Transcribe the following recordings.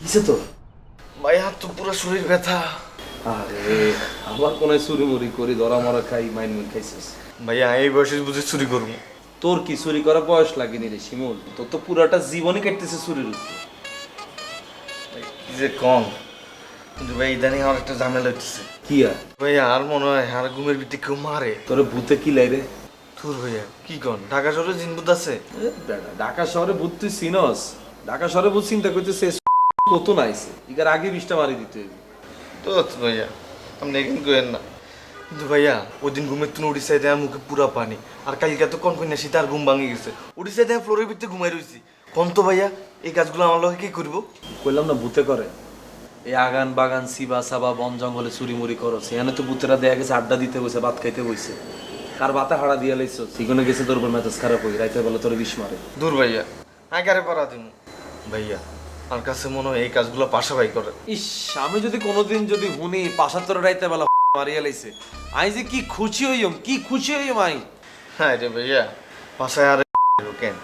কিসে তো ভাই হাত তো পুরো শরীর ব্যথা। আরে আমার কোন চুরি মুড়ি করি ধরা মরা খাই মাইন মুন খাইছিস। ভাইয়া এই বয়সে বুঝে চুরি করব। তোর কি চুরি করা বয়স লাগেনি রে শিমুল? তোর তো পুরাটা জীবনই কাটতেছে চুরির উপর। যে কম কিন্তু ভাই ইদানিং আমার একটা ঝামেলা হচ্ছে কি আর? ভাইয়া আর মনে হয় আর ঘুমের কেউ মারে। তোর ভূতে কি লাই রে? তোর ভাইয়া কি কন? ঢাকা শহরে জিনবুত আছে? ঢাকা শহরে ভূত তুই চিনস? ঢাকা শহরে ভূত চিন্তা করতেছে কত নাইছে? ইকার আগে বিশটা মারি দিতে তো ভাইয়া আপনি এখানে কেন না। কিন্তু ভাইয়া ওই দিন ঘুমের তুমি উড়িষ্যায় দেওয়া মুখে পুরা পানি। আর কালকে তো কন কন্যা শীত আর ঘুম ভাঙে গেছে। উড়িষ্যায় দেওয়া ফ্লোরের ভিতরে ঘুমাই রয়েছি কোন তো ভাইয়া এই কাজগুলো আমার লোকে কি করব? কইলাম না ভূতে করে। এই আগান বাগান সিবা সাবা বন জঙ্গলে চুরি মুড়ি করো। সেখানে তো ভূতেরা দেয়া গেছে আড্ডা দিতে বসে ভাত খাইতে বসে কার বাতা হাড়া দিয়া লাইছো? সেখানে গেছে তোর উপর মেজাজ খারাপ হই রাইতে বলে তোর বিষ মারে। দূর ভাইয়া আগারে পারা দিন। ভাইয়া আমার কাছে মনে হয় এই কাজগুলো পাশা ভাই করে। ইস আমি যদি কোনোদিন যদি হুনি পাশাত্তর রাইতে বেলা মারিয়া লাইছে আই যে কি খুশি হইম কি খুশি হইম আই? হ্যাঁ রে ভাইয়া বাসায় আর কেন?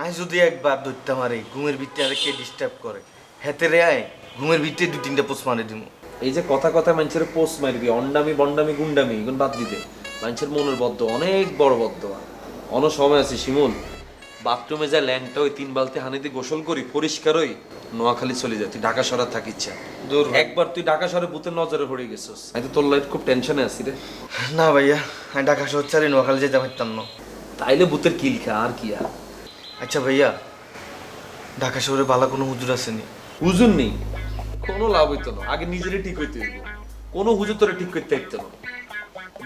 আয় যদি একবার ধরতে মারে ঘুমের ভিত্তি আর কে ডিস্টার্ব করে? হেতে রে আয় ঘুমের ভিত্তি দু তিনটা পোস্ট মারে দিমু। এই যে কথা কথা মানুষের পোস্ট মারবি অন্ডামি বন্ডামি গুন্ডামি এগুলো বাদ দিতে। মানুষের মনের বদ্ধ অনেক বড় বদ্ধ। অন সময় আছে শিমুল। বাথরুমে যা ল্যাংটা ওই তিন বালতি হানিতে গোসল করি পরিষ্কার হই নোয়াখালী চলে যায় তুই ঢাকা শহরে থাকিচ্ছা দূর ভাই। একবার তুই ঢাকা শহরে ভূতের নজরে পড়ে গেছিস। আমি তো তোর লাইফ খুব টেনশনে আছি রে। না ভাইয়া আমি ঢাকা শহর চারি নোয়াখালী যেতে পারতাম না। তাইলে ভূতের কিল খা আর কি আর? আচ্ছা ভাইয়া ঢাকা শহরে ভালো কোনো হুজুর আসেনি? হুজুর নেই। কোনো লাভ হইতো না। আগে নিজেরই ঠিক হইতে হইব। কোনো হুজুর তোরে ঠিক করতে হইতো না।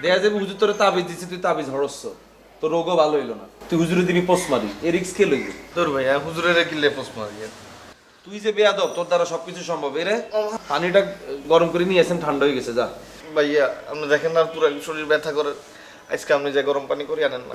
দেয়া যাবে হুজুর তোরে তাবিজ দিচ্ছে তুই তাবিজ হরস্য তোর রোগও ভালো হইল না। তুই হুজুরে দিবি পোস্ট মারি এ রিক্স কে লইবে? তোর ভাইয়া হুজুরের কিনলে পোস্ট মারি? তুই যে বেয়াদব তোর দ্বারা সবকিছু সম্ভব। এরে পানিটা গরম করে নিয়ে এসেন ঠান্ডা হয়ে গেছে যা। ভাইয়া আপনি দেখেন না পুরো শরীর ব্যথা করে? আজকে আপনি যে গরম পানি করে আনেন না।